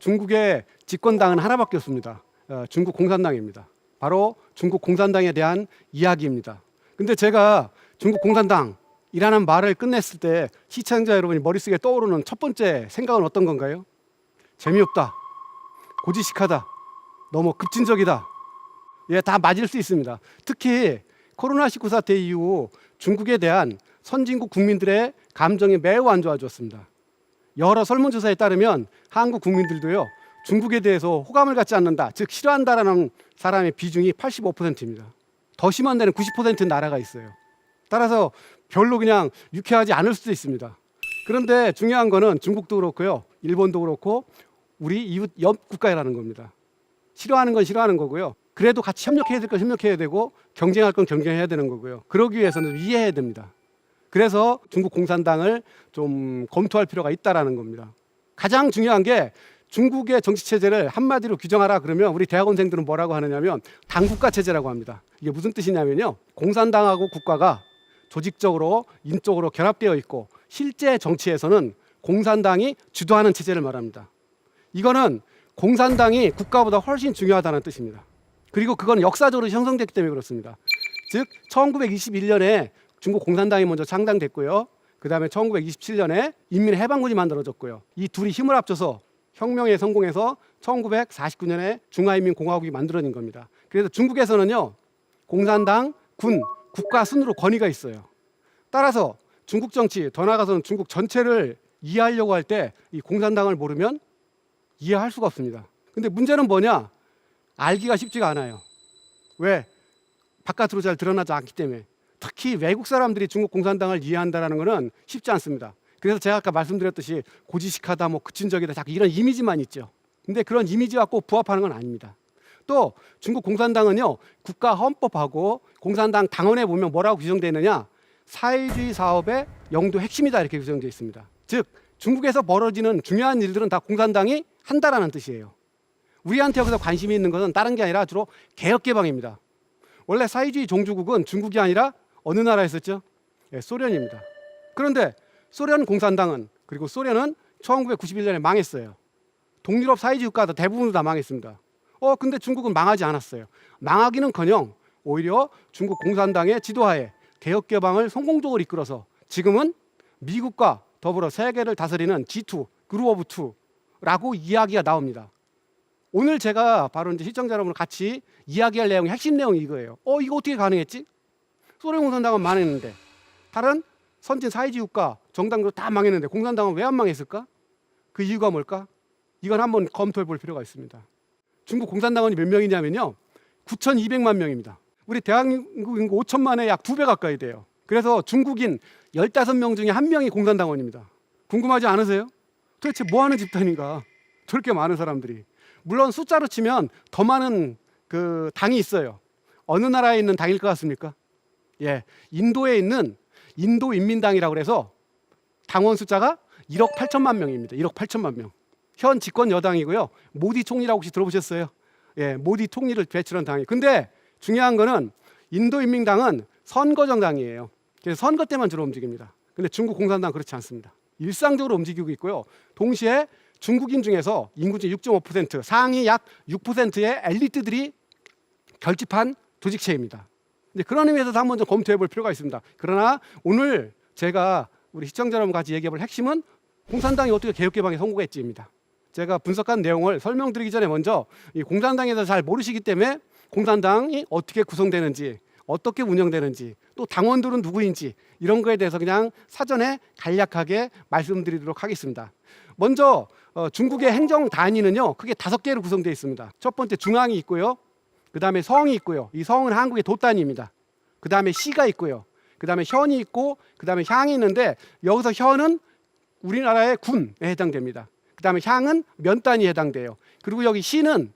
중국의 집권당은 하나밖에 없습니다. 어, 중국 공산당입니다. 바로 중국 공산당에 대한 이야기입니다. 근데 제가 중국 공산당이라는 말을 끝냈을 때 시청자 여러분이 머릿속에 떠오르는 첫 번째 생각은 어떤 건가요? 재미없다. 고지식하다. 너무 급진적이다. 예, 다 맞을 수 있습니다. 특히 코로나19 사태 이후 중국에 대한 선진국 국민들의 감정이 매우 안 좋아졌습니다. 여러 설문조사에 따르면 한국 국민들도요 중국에 대해서 호감을 갖지 않는다, 즉 싫어한다라는 사람의 비중이 85%입니다. 더 심한 데는 90% 나라가 있어요. 따라서 별로 그냥 유쾌하지 않을 수도 있습니다. 그런데 중요한 거는 중국도 그렇고요, 일본도 그렇고 우리 이웃 옆 국가라는 겁니다. 싫어하는 건 싫어하는 거고요. 그래도 같이 협력해야 될 건 협력해야 되고 경쟁할 건 경쟁해야 되는 거고요. 그러기 위해서는 이해해야 됩니다. 그래서 중국 공산당을 좀 검토할 필요가 있다라는 겁니다. 가장 중요한 게 중국의 정치 체제를 한마디로 규정하라 그러면 우리 대학원생들은 뭐라고 하느냐면 당국가 체제라고 합니다. 이게 무슨 뜻이냐면요. 공산당하고 국가가 조직적으로 인적으로 결합되어 있고 실제 정치에서는 공산당이 주도하는 체제를 말합니다. 이거는 공산당이 국가보다 훨씬 중요하다는 뜻입니다. 그리고 그건 역사적으로 형성됐기 때문에 그렇습니다. 즉 1921년에 중국 공산당이 먼저 창당됐고요. 그 다음에 1927년에 인민해방군이 만들어졌고요. 이 둘이 힘을 합쳐서 혁명에 성공해서 1949년에 중화인민공화국이 만들어진 겁니다. 그래서 중국에서는요, 공산당, 군, 국가 순으로 권위가 있어요. 따라서 중국 정치, 더 나아가서는 중국 전체를 이해하려고 할 때 이 공산당을 모르면 이해할 수가 없습니다. 근데 문제는 뭐냐? 알기가 쉽지가 않아요. 왜? 바깥으로 잘 드러나지 않기 때문에. 특히 외국 사람들이 중국 공산당을 이해한다는 것은 쉽지 않습니다. 그래서 제가 아까 말씀드렸듯이 고지식하다, 뭐 급진적이다, 자꾸 이런 이미지만 있죠. 근데 그런 이미지와 꼭 부합하는 건 아닙니다. 또 중국 공산당은요 국가 헌법하고 공산당 당원에 보면 뭐라고 규정되어 있느냐 사회주의 사업의 영도 핵심이다 이렇게 규정되어 있습니다. 즉 중국에서 벌어지는 중요한 일들은 다 공산당이 한다라는 뜻이에요. 우리한테 여기서 관심이 있는 것은 다른 게 아니라 주로 개혁 개방입니다. 원래 사회주의 종주국은 중국이 아니라 어느 나라였었죠? 예, 소련입니다. 그런데 소련 공산당은 그리고 소련은 1991년에 망했어요. 동유럽 사회주의 국가도 대부분 다 망했습니다. 어 근데 중국은 망하지 않았어요. 망하기는커녕 오히려 중국 공산당의 지도하에 개혁 개방을 성공적으로 이끌어서 지금은 미국과 더불어 세계를 다스리는 G2 그룹 오브 투라고 이야기가 나옵니다. 오늘 제가 바로 이제 시청자 여러분을 같이 이야기할 내용의 핵심 내용이 이거예요. 어 이거 어떻게 가능했지? 소련 공산당은 망했는데 다른 선진 사회주의 국가 정당도 다 망했는데 공산당은 왜 안 망했을까? 그 이유가 뭘까? 이건 한번 검토해 볼 필요가 있습니다. 중국 공산당원이 몇 명이냐면요. 9,200만 명입니다. 우리 대한민국 인구 5천만에 약 두 배 가까이 돼요. 그래서 중국인 15명 중에 한 명이 공산당원입니다. 궁금하지 않으세요? 도대체 뭐 하는 집단인가? 저렇게 많은 사람들이. 물론 숫자로 치면 더 많은 그 당이 있어요. 어느 나라에 있는 당일 것 같습니까? 예. 인도에 있는 인도 인민당이라고 그래서 당원 숫자가 1억 8천만 명입니다. 1억 8천만 명. 현 집권 여당이고요. 모디 총리라고 혹시 들어보셨어요? 예, 모디 총리를 배출한 당이. 근데 중요한 거는 인도 인민당은 선거 정당이에요. 그래서 선거 때만 주로 움직입니다. 근데 중국 공산당 그렇지 않습니다. 일상적으로 움직이고 있고요. 동시에 중국인 중에서 인구 중 6.5% 상위 약 6%의 엘리트들이 결집한 조직체입니다. 이제 그런 의미에서 한번 좀 검토해 볼 필요가 있습니다. 그러나 오늘 제가 우리 시청자 여러분 같이 얘기해 볼 핵심은 공산당이 어떻게 개혁 개방에 성공했지입니다. 제가 분석한 내용을 설명드리기 전에 먼저 이 공산당에서 잘 모르시기 때문에 공산당이 어떻게 구성되는지 어떻게 운영되는지 또 당원들은 누구인지 이런 거에 대해서 그냥 사전에 간략하게 말씀드리도록 하겠습니다. 먼저 어, 중국의 행정 단위는요 크게 다섯 개로 구성되어 있습니다. 첫 번째 중앙이 있고요, 그 다음에 성이 있고요. 이 성은 한국의 도단위입니다. 그 다음에 시가 있고요. 그 다음에 현이 있고 그 다음에 향이 있는데 여기서 현은 우리나라의 군에 해당됩니다. 그 다음에 향은 면 단위에 해당돼요. 그리고 여기 시는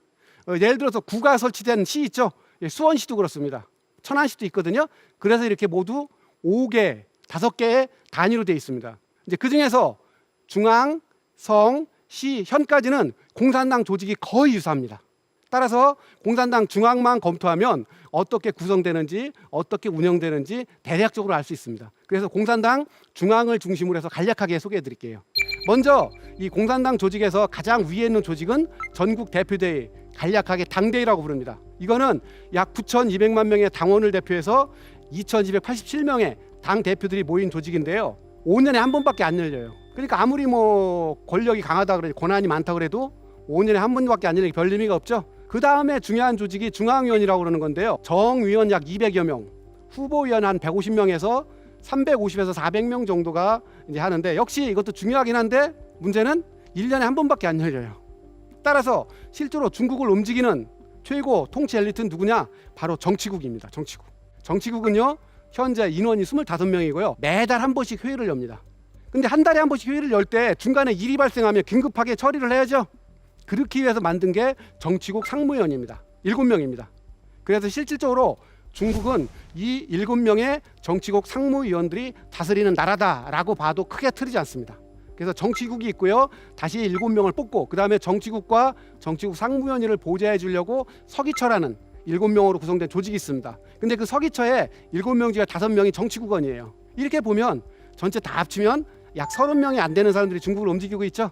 어, 예를 들어서 구가 설치된 시 있죠. 예, 수원시도 그렇습니다. 천안시도 있거든요. 그래서 이렇게 모두 5개, 5개의 단위로 되어 있습니다. 이제 그 중에서 중앙, 성, 시, 현까지는 공산당 조직이 거의 유사합니다. 따라서 공산당 중앙만 검토하면 어떻게 구성되는지 어떻게 운영되는지 대략적으로 알 수 있습니다. 그래서 공산당 중앙을 중심으로 해서 간략하게 소개해 드릴게요. 먼저 이 공산당 조직에서 가장 위에 있는 조직은 전국 대표대회, 간략하게 당대회라고 부릅니다. 이거는 약 9,200만 명의 당원을 대표해서 2,287명의 당 대표들이 모인 조직인데요. 5년에 한 번밖에 안 열려요. 그러니까 아무리 뭐 권력이 강하다 그래 권한이 많다 그래도 5년에 한 번밖에 안 열리는 게별 의미가 없죠. 그 다음에 중요한 조직이 중앙위원이라고 그러는 건데요. 정위원 약 200여 명, 후보위원 한 150명에서 350에서 400명 정도가 이제 하는데 역시 이것도 중요하긴 한데 문제는 1년에 한 번밖에 안 열려요. 따라서 실제로 중국을 움직이는 최고 통치 엘리트는 누구냐? 바로 정치국입니다. 정치국. 정치국은요. 현재 인원이 25명이고요. 매달 한 번씩 회의를 엽니다. 근데 한 달에 한 번씩 회의를 열 때 중간에 일이 발생하면 긴급하게 처리를 해야죠. 그렇기 위해서 만든 게 정치국 상무위원입니다. 일곱 명입니다. 그래서 실질적으로 중국은 이 일곱 명의 정치국 상무위원들이 다스리는 나라다라고 봐도 크게 틀리지 않습니다. 그래서 정치국이 있고요. 다시 일곱 명을 뽑고 그 다음에 정치국과 정치국 상무위원회를 보좌해 주려고 서기처라는 일곱 명으로 구성된 조직이 있습니다. 근데 그 서기처에 일곱 명 중에 다섯 명이 정치국원이에요. 이렇게 보면 전체 다 합치면 약 서른 명이 안 되는 사람들이 중국을 움직이고 있죠.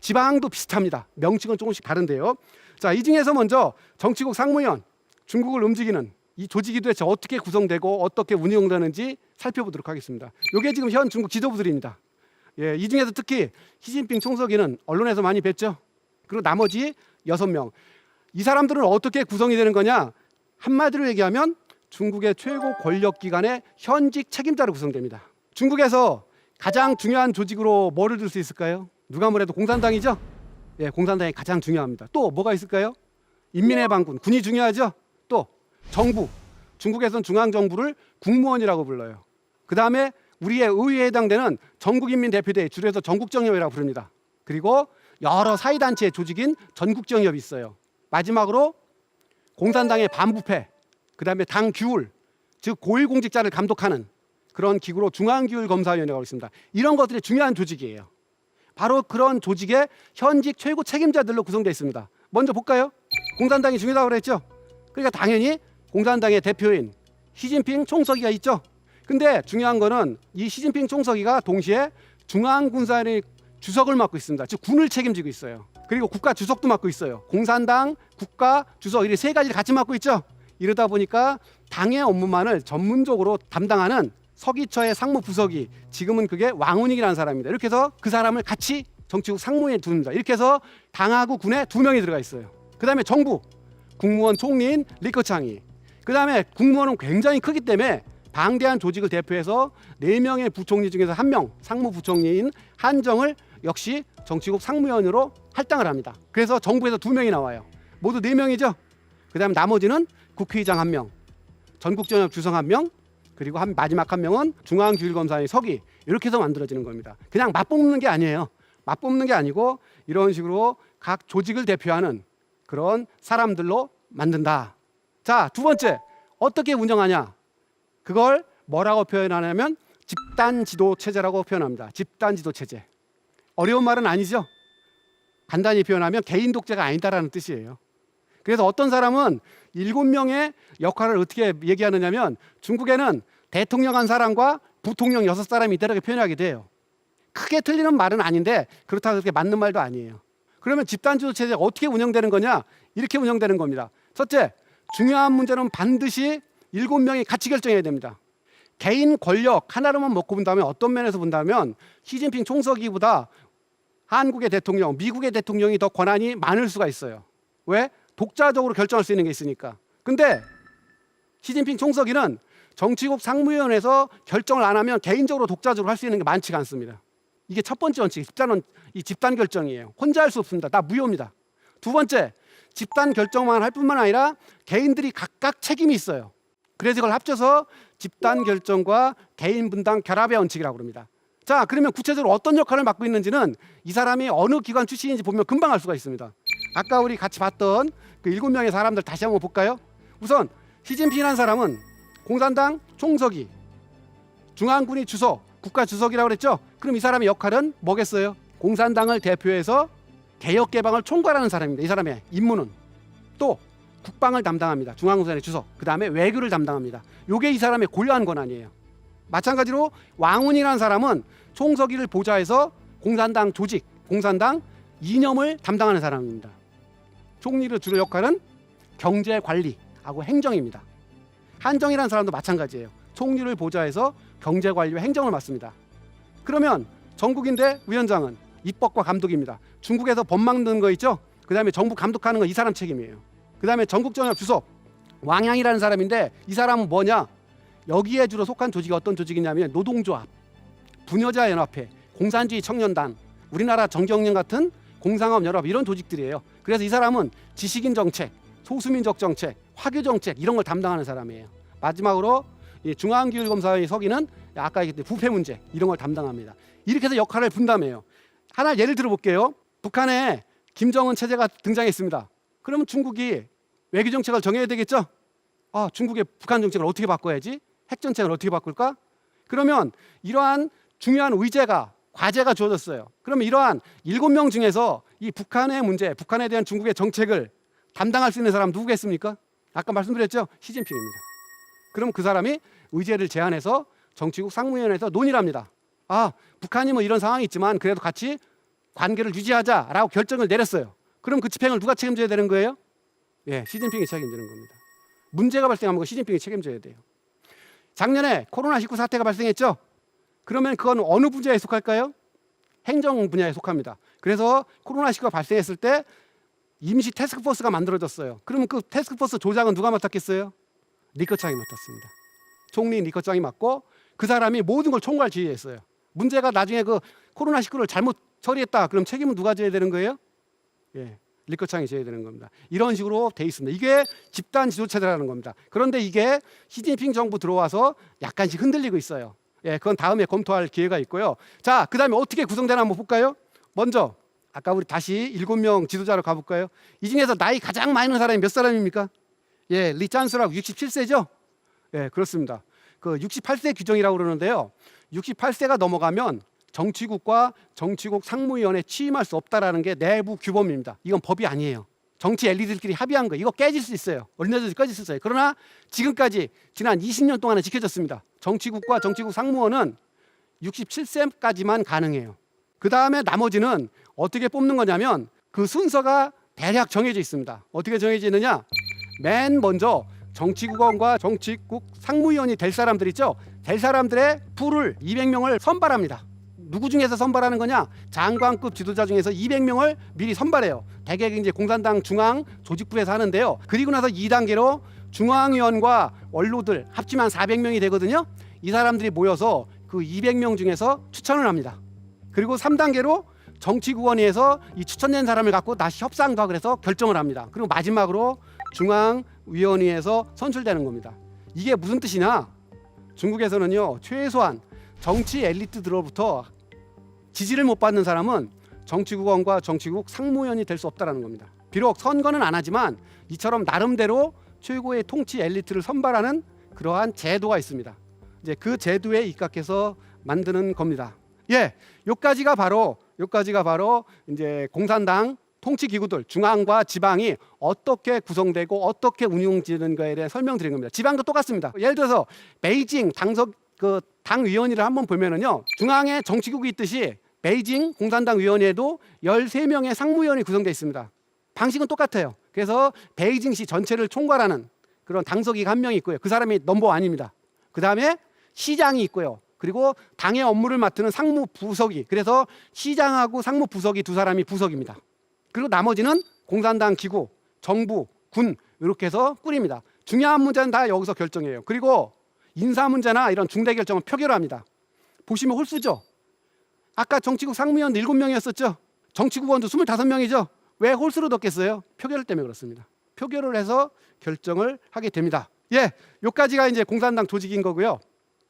지방도 비슷합니다. 명칭은 조금씩 다른데요. 자, 이 중에서 먼저 정치국 상무위원 중국을 움직이는 이 조직이 도대체 어떻게 구성되고 어떻게 운영되는지 살펴보도록 하겠습니다. 이게 지금 현 중국 지도부들입니다. 예, 이 중에서 특히 시진핑 총서기는 언론에서 많이 뵀죠. 그리고 나머지 여섯 명. 이 사람들은 어떻게 구성이 되는 거냐? 한마디로 얘기하면 중국의 최고 권력 기관의 현직 책임자로 구성됩니다. 중국에서 가장 중요한 조직으로 뭐를 들 수 있을까요? 누가 뭐래도 공산당이죠. 예, 공산당이 가장 중요합니다. 또 뭐가 있을까요? 인민의 반군, 군이 중요하죠. 또 정부, 중국에서는 중앙 정부를 국무원이라고 불러요. 그 다음에 우리의 의회에 해당되는 전국인민대표대회, 줄여서 전국정협이라고 부릅니다. 그리고 여러 사회단체 조직인 전국정협이 있어요. 마지막으로 공산당의 반부패, 그 다음에 당 규율, 즉 고위공직자를 감독하는 그런 기구로 중앙규율검사위원회가 있습니다. 이런 것들이 중요한 조직이에요. 바로 그런 조직의 현직 최고 책임자들로 구성되어 있습니다. 먼저 볼까요? 공산당이 중요하다고 그랬죠. 그러니까 당연히 공산당의 대표인 시진핑 총서기가 있죠. 근데 중요한 거는 이 시진핑 총서기가 동시에 중앙군사의 주석을 맡고 있습니다. 즉 군을 책임지고 있어요. 그리고 국가 주석도 맡고 있어요. 공산당, 국가 주석 이렇게 세 가지를 같이 맡고 있죠. 이러다 보니까 당의 업무만을 전문적으로 담당하는 서기처의 상무 부서기 지금은 그게 왕운익이라는 사람입니다. 이렇게 해서 그 사람을 같이 정치국 상무에 두는다. 이렇게 해서 당하고 군에 두 명이 들어가 있어요. 그 다음에 정부 국무원 총리인 리커창이 그 다음에 국무원은 굉장히 크기 때문에 방대한 조직을 대표해서 네 명의 부총리 중에서 한 명 상무 부총리인 한정을 역시 정치국 상무위원으로 할당을 합니다. 그래서 정부에서 두 명이 나와요. 모두 네 명이죠. 그다음 나머지는 국회의장 한 명, 전국정협 주성 한 명, 그리고 한 마지막 한 명은 중앙규율검사의 서기 이렇게 해서 만들어지는 겁니다. 그냥 맞뽑는 게 아니에요. 맞뽑는 게 아니고 이런 식으로 각 조직을 대표하는 그런 사람들로 만든다. 자, 두 번째 어떻게 운영하냐? 그걸 뭐라고 표현하냐면 집단 지도 체제라고 표현합니다. 집단 지도 체제. 어려운 말은 아니죠. 간단히 표현하면 개인 독재가 아니다라는 뜻이에요. 그래서 어떤 사람은 일곱 명의 역할을 어떻게 얘기하느냐면 중국에는 대통령 한 사람과 부통령 여섯 사람이 있다고 표현하게 돼요. 크게 틀리는 말은 아닌데 그렇다고 그렇게 맞는 말도 아니에요. 그러면 집단 지도 체제가 어떻게 운영되는 거냐? 이렇게 운영되는 겁니다. 첫째, 중요한 문제는 반드시 일곱 명이 같이 결정해야 됩니다. 개인 권력 하나로만 먹고 본다면 어떤 면에서 본다면 시진핑 총서기보다 한국의 대통령, 미국의 대통령이 더 권한이 많을 수가 있어요. 왜? 독자적으로 결정할 수 있는 게 있으니까. 근데 시진핑 총서기는 정치국 상무위원회에서 결정을 안 하면 개인적으로 독자적으로 할 수 있는 게 많지가 않습니다. 이게 첫 번째 원칙, 집단은 이 집단 결정이에요. 혼자 할 수 없습니다. 다 무효입니다. 두 번째, 집단 결정만 할 뿐만 아니라 개인들이 각각 책임이 있어요. 그래서 이걸 합쳐서 집단 결정과 개인 분당 결합의 원칙이라고 합니다. 자, 그러면 구체적으로 어떤 역할을 맡고 있는지는 이 사람이 어느 기관 출신인지 보면 금방 알 수가 있습니다. 아까 우리 같이 봤던 그 일곱 명의 사람들 다시 한번 볼까요? 우선 시진핑이라는 사람은 공산당 총서기, 중앙군이 주석, 국가 주석이라고 그랬죠? 그럼 이 사람의 역할은 뭐겠어요? 공산당을 대표해서 개혁 개방을 총괄하는 사람입니다. 이 사람의 임무는 또 국방을 담당합니다. 중앙군의 주석. 그다음에 외교를 담당합니다. 요게 이 사람의 고유한 권한이에요. 마찬가지로 왕운이라는 사람은 총서기를 보좌해서 공산당 조직, 공산당 이념을 담당하는 사람입니다. 총리를 주로 역할은 경제 관리하고 행정입니다. 한정이라는 사람도 마찬가지예요. 총리를 보좌해서 경제 관리와 행정을 맡습니다. 그러면 정국인데 위원장은 입법과 감독입니다. 중국에서 법 만드는 거 있죠? 그 다음에 정부 감독하는 거이 사람 책임이에요. 그 다음에 전국정협 주석 왕양이라는 사람인데 이 사람은 뭐냐? 여기에 주로 속한 조직이 어떤 조직이냐면 노동조합, 부녀자 연합회, 공산주의 청년단, 우리나라 정경련 같은 공상업 연합 이런 조직들이에요. 그래서 이 사람은 지식인 정책, 소수민족 정책, 화교 정책 이런 걸 담당하는 사람이에요. 마지막으로 이 중앙기율검사의 서기는 아까 얘기했던 부패 문제 이런 걸 담당합니다. 이렇게 해서 역할을 분담해요. 하나 예를 들어 볼게요. 북한에 김정은 체제가 등장했습니다. 그러면 중국이 외교 정책을 정해야 되겠죠? 아, 중국의 북한 정책을 어떻게 바꿔야지? 핵 정책을 어떻게 바꿀까? 그러면 이러한 중요한 의제가 과제가 주어졌어요. 그러면 이러한 일곱 명 중에서 이 북한의 문제, 북한에 대한 중국의 정책을 담당할 수 있는 사람 누구겠습니까? 아까 말씀드렸죠? 시진핑입니다. 그럼 그 사람이 의제를 제안해서 정치국 상무위원회에서 논의를 합니다. 아, 북한이 뭐 이런 상황이 있지만 그래도 같이 관계를 유지하자라고 결정을 내렸어요. 그럼 그 집행을 누가 책임져야 되는 거예요? 예, 시진핑이 책임지는 겁니다. 문제가 발생하면 그 시진핑이 책임져야 돼요. 작년에 코로나19 사태가 발생했죠? 그러면 그건 어느 분야에 속할까요? 행정 분야에 속합니다. 그래서 코로나19가 발생했을 때 임시 태스크포스가 만들어졌어요. 그러면 그 태스크포스 조장은 누가 맡았겠어요? 리커창이 맡았습니다. 총리 리커창이 맡고 그 사람이 모든 걸 총괄 지휘했어요. 문제가 나중에 그 코로나 19를 잘못 처리했다. 그럼 책임은 누가 져야 되는 거예요? 예. 리커창이 져야 되는 겁니다. 이런 식으로 돼 있습니다. 이게 집단 지도체제라는 겁니다. 그런데 이게 시진핑 정부 들어와서 약간씩 흔들리고 있어요. 예, 그건 다음에 검토할 기회가 있고요. 자, 그다음에 어떻게 구성되나 한번 볼까요? 먼저 아까 우리 다시 일곱 명 지도자로 가볼까요? 이 중에서 나이 가장 많은 사람이 몇 사람입니까? 예, 리 찬스라고 67세죠? 예, 그렇습니다. 그 68세 규정이라고 그러는데요. 68세가 넘어가면 정치국과 정치국 상무위원회 취임할 수 없다라는 게 내부 규범입니다. 이건 법이 아니에요. 정치 엘리트들끼리 합의한 거 이거 깨질 수 있어요. 언제든지 깨질 수 있어요. 그러나 지금까지 지난 20년 동안은 지켜졌습니다. 정치국과 정치국 상무원은 67세까지만 가능해요. 그 다음에 나머지는 어떻게 뽑는 거냐면 그 순서가 대략 정해져 있습니다. 어떻게 정해져 있느냐? 맨 먼저 정치국원과 정치국 상무위원이 될 사람들 있죠? 될 사람들의 풀을 200명을 선발합니다. 누구 중에서 선발하는 거냐? 장관급 지도자 중에서 200명을 미리 선발해요. 대개 이제 공산당 중앙 조직부에서 하는데요. 그리고 나서 2단계로 중앙위원과 원로들 합치면 400명이 되거든요. 이 사람들이 모여서 그 200명 중에서 추천을 합니다. 그리고 3단계로 정치구원위에서 이 추천된 사람을 갖고 다시 협상도 하고 그래서 결정을 합니다. 그리고 마지막으로 중앙위원회에서 선출되는 겁니다. 이게 무슨 뜻이냐? 중국에서는요 최소한 정치 엘리트들로부터 지지를 못 받는 사람은 정치국원과 정치국 상무위원이 될 수 없다라는 겁니다. 비록 선거는 안 하지만 이처럼 나름대로 최고의 통치 엘리트를 선발하는 그러한 제도가 있습니다. 이제 그 제도에 입각해서 만드는 겁니다. 예, 요까지가 바로 요까지가 바로 이제 공산당 통치 기구들 중앙과 지방이 어떻게 구성되고 어떻게 운영되는 거에 대해 설명드린 겁니다. 지방도 똑같습니다. 예를 들어서 베이징 당석 그 당위원회를 한번 보면은요. 중앙에 정치국이 있듯이 베이징 공산당 위원회도 13명의 상무위원이 구성되어 있습니다. 방식은 똑같아요. 그래서 베이징시 전체를 총괄하는 그런 당석이가 한명 있고요. 그 사람이 넘버 원입니다. 그 다음에 시장이 있고요. 그리고 당의 업무를 맡는 상무 부석이. 그래서 시장하고 상무 부석이 두 사람이 부석입니다. 그리고 나머지는 공산당 기구, 정부, 군 이렇게 해서 꾸립니다. 중요한 문제는 다 여기서 결정해요. 그리고 인사 문제나 이런 중대 결정은 표결을 합니다. 보시면 홀수죠. 아까 정치국 상무위원 7명이었었죠. 정치국 원도 25명이죠. 왜 홀수로 넣겠어요? 표결 때문에 그렇습니다. 표결을 해서 결정을 하게 됩니다. 예, 요까지가 이제 공산당 조직인 거고요.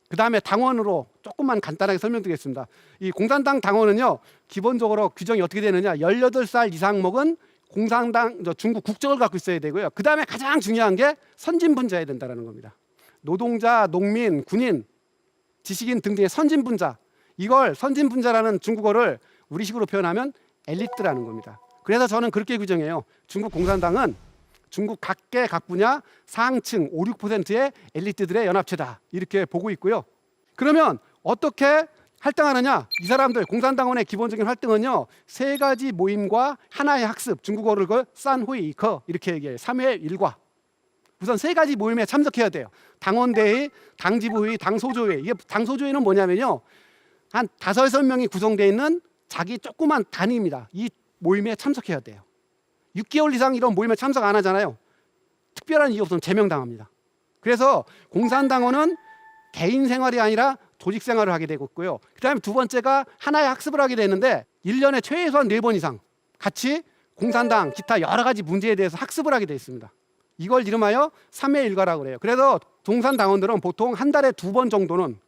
그 다음에 당원으로 조금만 간단하게 설명드리겠습니다. 이 공산당 당원은요, 기본적으로 규정이 어떻게 되느냐, 18살 이상 먹은 공산당 저 중국 국적을 갖고 있어야 되고요. 그 다음에 가장 중요한 게 선진분자여야 된다는 겁니다. 노동자, 농민, 군인, 지식인 등등의 선진분자. 이걸 선진분자라는 중국어를 우리식으로 표현하면 엘리트라는 겁니다. 그래서 저는 그렇게 규정해요. 중국 공산당은 중국 각계 각 분야 상층 5, 6%의 엘리트들의 연합체다. 이렇게 보고 있고요. 그러면 어떻게 할당하느냐? 이 사람들 공산당원의 기본적인 활동은요 세 가지 모임과 하나의 학습 중국어를 그 산후이커 이렇게 얘기해요. 3회 일과 우선 세 가지 모임에 참석해야 돼요. 당원대회, 당지부회의, 당소조회. 이게 당소조회는 뭐냐면요 한 다섯 여섯 명이 구성되어 있는 자기 조그만 단위입니다. 이 모임에 참석해야 돼요. 6개월 이상 이런 모임에 참석 안 하잖아요. 특별한 이유 없으면 제명당합니다. 그래서 공산당원은 개인 생활이 아니라 조직 생활을 하게 되고 있고요. 그다음에 두 번째가 하나의 학습을 하게 되는데 1년에 최소한 네 번 이상 같이 공산당 기타 여러 가지 문제에 대해서 학습을 하게 돼 있습니다. 이걸 이름하여 삼회 일과라고 그래요. 그래서 공산당원들은 보통 한 달에 두 번 정도는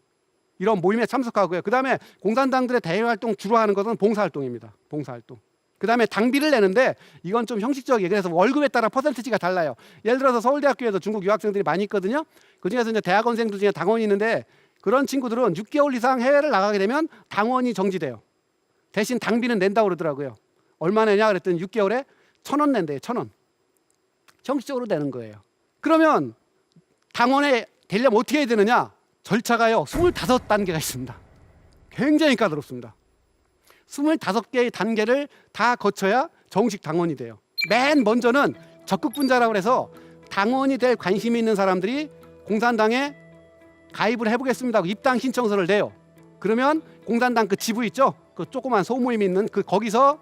이런 모임에 참석하고요. 그다음에 공산당들의 대외 활동 주로 하는 것은 봉사 활동입니다. 봉사 활동. 그 다음에 당비를 내는데 이건 좀 형식적이에요. 그래서 월급에 따라 퍼센티지가 달라요. 예를 들어서 서울대학교에서 중국 유학생들이 많이 있거든요. 그 중에서 이제 대학원생들 중에 당원이 있는데 그런 친구들은 6개월 이상 해외를 나가게 되면 당원이 정지돼요. 대신 당비는 낸다고 그러더라고요. 얼마 내냐 그랬더니 6개월에 천 원 낸대요. 천 원. 형식적으로 되는 거예요. 그러면 당원에 되려면 어떻게 해야 되느냐? 절차가요. 25단계가 있습니다. 굉장히 까다롭습니다. 25개의 단계를 다 거쳐야 정식 당원이 돼요. 맨 먼저는 적극 분자라고 해서 당원이 될 관심이 있는 사람들이 공산당에 가입을 해보겠습니다. 하고 입당 신청서를 내요. 그러면 공산당 그 지부 있죠? 그 조그만 소모임 있는 그 거기서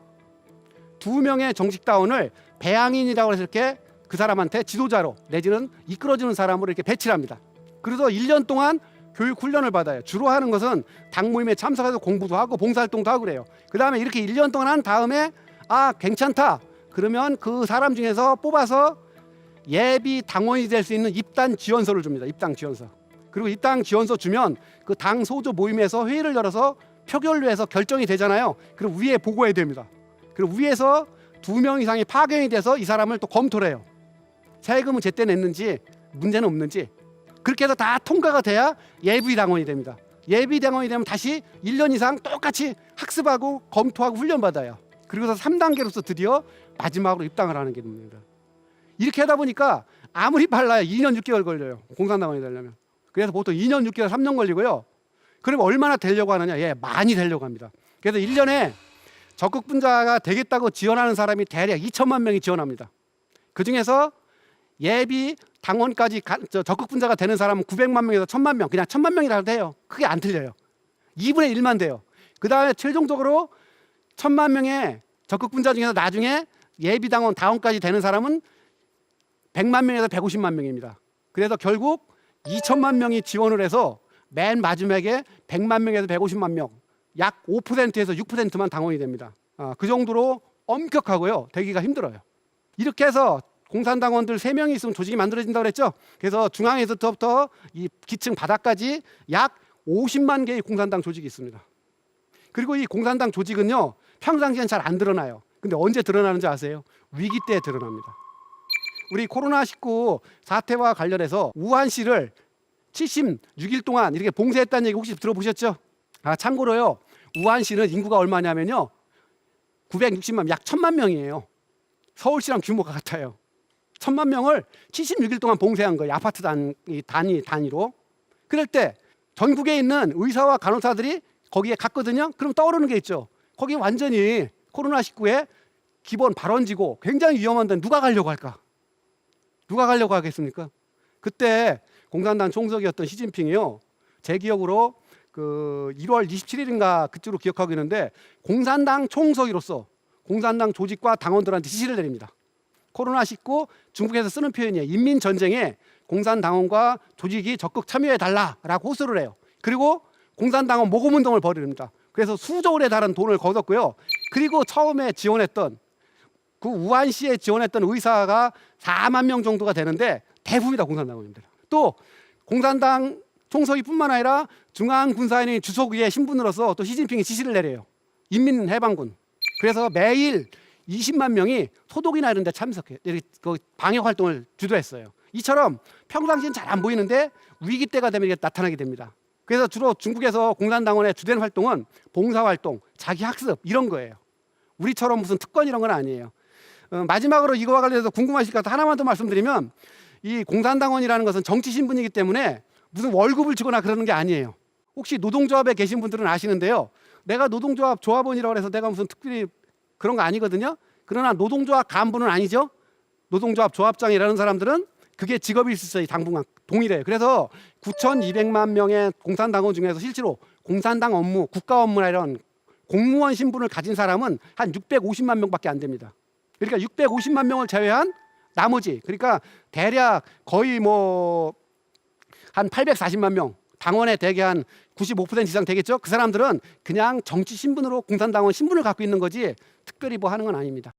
두 명의 정식 당원을 배양인이라고 해서 이렇게 그 사람한테 지도자로 내지는 이끌어주는 사람으로 이렇게 배치를 합니다. 그래서 1년 동안 교육 훈련을 받아요. 주로 하는 것은 당 모임에 참석해서 공부도 하고 봉사활동도 하고 그래요. 그 다음에 이렇게 1년 동안 한 다음에 아 괜찮다. 그러면 그 사람 중에서 뽑아서 예비 당원이 될 수 있는 입단 지원서를 줍니다. 입당 지원서. 그리고 입당 지원서 주면 그 당 소조 모임에서 회의를 열어서 표결로 해서 결정이 되잖아요. 그리고 위에 보고해야 됩니다. 그리고 위에서 두 명 이상이 파견이 돼서 이 사람을 또 검토를 해요. 세금은 제때 냈는지 문제는 없는지 그렇게 해서 다 통과가 돼야 예비 당원이 됩니다. 예비 당원이 되면 다시 1년 이상 똑같이 학습하고 검토하고 훈련 받아요. 그리고서 3단계로서 드디어 마지막으로 입당을 하는 게 됩니다. 이렇게 하다 보니까 아무리 빨라요. 2년 6개월 걸려요. 공산당원이 되려면. 그래서 보통 2년 6개월 3년 걸리고요. 그럼 얼마나 되려고 하느냐? 예, 많이 되려고 합니다. 그래서 1년에 적극 분자가 되겠다고 지원하는 사람이 대략 2천만 명이 지원합니다. 그 중에서 예비 당원까지 가, 저 적극 분자가 되는 사람은 900만 명에서 1000만 명, 그냥 1000만 명이라도 해요. 크게 안 틀려요. 2분의 1만 돼요. 그 다음에 최종적으로 1000만 명의 적극 분자 중에서 나중에 예비 당원 당원까지 되는 사람은 100만 명에서 150만 명입니다. 그래서 결국 2천만 명이 지원을 해서 맨 마지막에 100만 명에서 150만 명, 약 5%에서 6%만 당원이 됩니다. 아, 그 정도로 엄격하고요. 되기가 힘들어요. 이렇게 해서 공산당원들 3명이 있으면 조직이 만들어진다고 그랬죠. 그래서 중앙에서부터 이 기층 바닥까지 약 50만 개의 공산당 조직이 있습니다. 그리고 이 공산당 조직은요. 평상시엔 잘 안 드러나요. 근데 언제 드러나는지 아세요? 위기 때 드러납니다. 우리 코로나19 사태와 관련해서 우한시를 76일 동안 이렇게 봉쇄했다는 얘기 혹시 들어보셨죠? 아, 참고로요. 우한시는 인구가 얼마냐면요. 960만, 약 1000만 명이에요. 서울시랑 규모가 같아요. 1000만 명을 76일 동안 봉쇄한 거예요. 아파트 단, 이 단위, 단위로. 그럴 때 전국에 있는 의사와 간호사들이 거기에 갔거든요. 그럼 떠오르는 게 있죠. 거기 완전히 코로나19에 기본 발원지고 굉장히 위험한데 누가 가려고 할까? 누가 가려고 하겠습니까? 그때 공산당 총석이었던 시진핑이요. 제 기억으로 그 1월 27일인가 그쯤으로 기억하고 있는데 공산당 총석이로서 공산당 조직과 당원들한테 지시를 내립니다. 코로나19 중국에서 쓰는 표현이에요. 인민 전쟁에 공산당원과 조직이 적극 참여해 달라라고 호소를 해요. 그리고 공산당원 모금 운동을 벌입니다. 그래서 수조 원에 달하는 돈을 거뒀고요. 그리고 처음에 지원했던 그 우한시에 지원했던 의사가 4만 명 정도가 되는데 대부분이 다 공산당원입니다. 또 공산당 총서기뿐만 아니라 중앙군사위원회 주석위의 신분으로서 또 시진핑이 지시를 내려요. 인민해방군. 그래서 매일 20만 명이 소독이나 이런 데 참석해 이렇게 그 방역 활동을 주도했어요. 이처럼 평상시엔 잘 안 보이는데 위기 때가 되면 이게 나타나게 됩니다. 그래서 주로 중국에서 공산당원의 주된 활동은 봉사활동, 자기 학습 이런 거예요. 우리처럼 무슨 특권 이런 건 아니에요. 어, 마지막으로 이거와 관련해서 궁금하실 것 같아 하나만 더 말씀드리면 이 공산당원이라는 것은 정치 신분이기 때문에 무슨 월급을 주거나 그러는 게 아니에요. 혹시 노동조합에 계신 분들은 아시는데요. 내가 노동조합 조합원이라고 해서 내가 무슨 특별히 그런 거 아니거든요. 그러나 노동조합 간부는 아니죠. 노동조합 조합장이라는 사람들은 그게 직업일 수 있어요. 당분간 동일해. 그래서 9,200만 명의 공산당원 중에서 실제로 공산당 업무, 국가 업무나 이런 공무원 신분을 가진 사람은 한 650만 명밖에 안 됩니다. 그러니까 650만 명을 제외한 나머지 그러니까 대략 거의 뭐 한 840만 명 당원의 대개 한 95% 이상 되겠죠. 그 사람들은 그냥 정치 신분으로 공산당원 신분을 갖고 있는 거지 특별히 뭐 하는 건 아닙니다.